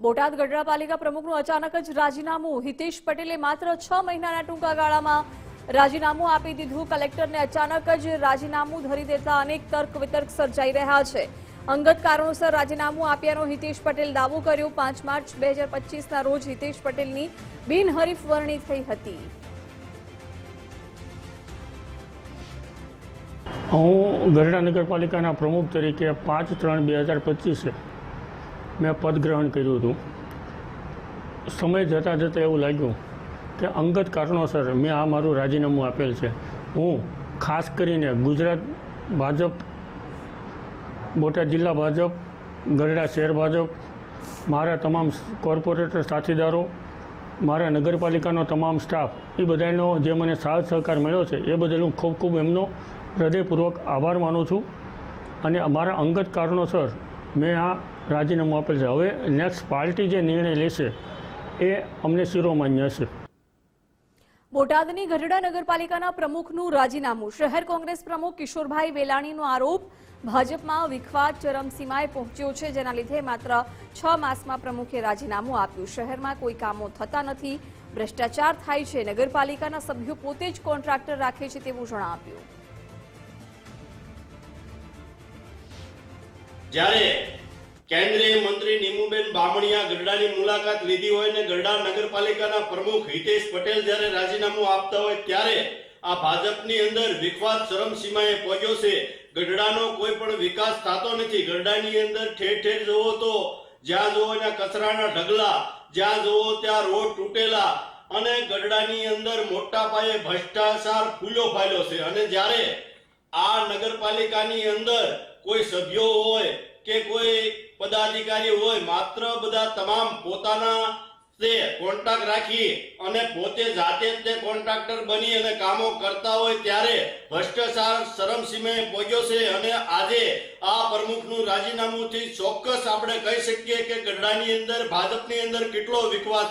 બોટાદ ગઢડા પાલિકા પ્રમુખનું અચાનક જ રાજીનામું. હિતેશ પટેલે માત્ર છ મહિનાના ટૂંકા ગાળામાં રાજીનામું આપી દીધું. કલેક્ટરને અચાનક જ રાજીનામું ધરી દેતા અનેક તર્ક વિતર્ક સર્જાઈ રહ્યા છે. અંગત કારણોસર રાજીનામું આપ્યાનો હિતેશ પટેલ દાવો કર્યો. પાંચ માર્ચ બે હજાર પચીસના રોજ હિતેશ પટેલની બિનહરીફ વરણી થઈ હતી. હું ગઢડા નગરપાલિકાના પ્રમુખ તરીકે પાંચ ત્રણ બે હજાર પચીસે મેં પદ ગ્રહણ કર્યું હતું. સમય જતાં જતાં એવું લાગ્યું કે અંગત કારણોસર મેં આ મારું રાજીનામું આપેલ છે. હું ખાસ કરીને ગુજરાત ભાજપ, બોટાદ જિલ્લા ભાજપ, ગરડા શહેર ભાજપ, મારા તમામ કોર્પોરેટર સાથીદારો, મારા નગરપાલિકાનો તમામ સ્ટાફ, એ બધાનો જે મને સાથ સહકાર મળ્યો છે, એ બદલ હું ખૂબ ખૂબ એમનો હૃદયપૂર્વક આભાર માનું છું. અને અમારા અંગત કારણોસર મેં આ રાજીનામું આપેલ છે. હવે નેક્સ્ટ પાર્ટી જે નિર્ણય લેશે, એ અમને શિરોમાન્ય હશે. બોટાદની ગઢડા નગરપાલિકાના પ્રમુખનું રાજીનામું. શહેર કોંગ્રેસ પ્રમુખ કિશોરભાઈ વેલાણીનો આરોપ, ભાજપમાં વિખવાદ ચરમસીમાએ પહોંચ્યો છે, જેના લીધે માત્ર છ માસમાં પ્રમુખે રાજીનામું આપ્યું. શહેરમાં કોઈ કામો થતા નથી, ભ્રષ્ટાચાર થાય છે. નગરપાલિકાના સભ્યો પોતે જ કોન્ટ્રાક્ટર રાખે છે તેવું જણાવ્યું. જ્યારે કેન્દ્રીય મંત્રી નીમુબેન બામણીયા ગરડાની મુલાકાત લીધી હોય ને ગરડા નગરપાલિકાના પ્રમુખ હિતેશ પટેલ જ્યારે રાજીનામું આપતા હોય ત્યારે આ ભાજપની અંદર વિખવાદ ચરમસીમાએ પહોંચ્યો છે. ગઢડાનો કોઈ પણ વિકાસ થતો નથી. ગઢડાની અંદર ઠેર ઠેર જોવો તો જ્યાં જોવો ત્યાં કચરાના ઢગલા, જ્યાં જોવો ત્યાં રોડ તૂટેલા અને ગઢડાની અંદર મોટા પાયે ભ્રષ્ટાચાર ફૂલ્યો ફાલ્યો છે. અને જ્યારે આ નગરપાલિકાની અંદર કોઈ સભ્યો હોય કે કોઈ પદાધિકારી હોય, માત્ર બધા તમામ પોતાના તે કોન્ટ્રાક્ટ રાખી અને પોતે જાતે જ તે કોન્ટ્રાક્ટર બની અને કામો કરતા હોય ત્યારે ભ્રષ્ટાચાર શરમસીમે પહોંચ્યો છે અને આજે આ પ્રમુખનું રાજીનામુંથી ચોક્કસ આપણે કહી શકીએ કે ગઢડાની અંદર, ભાજપની અંદર કેટલો વિશ્વાસ છે.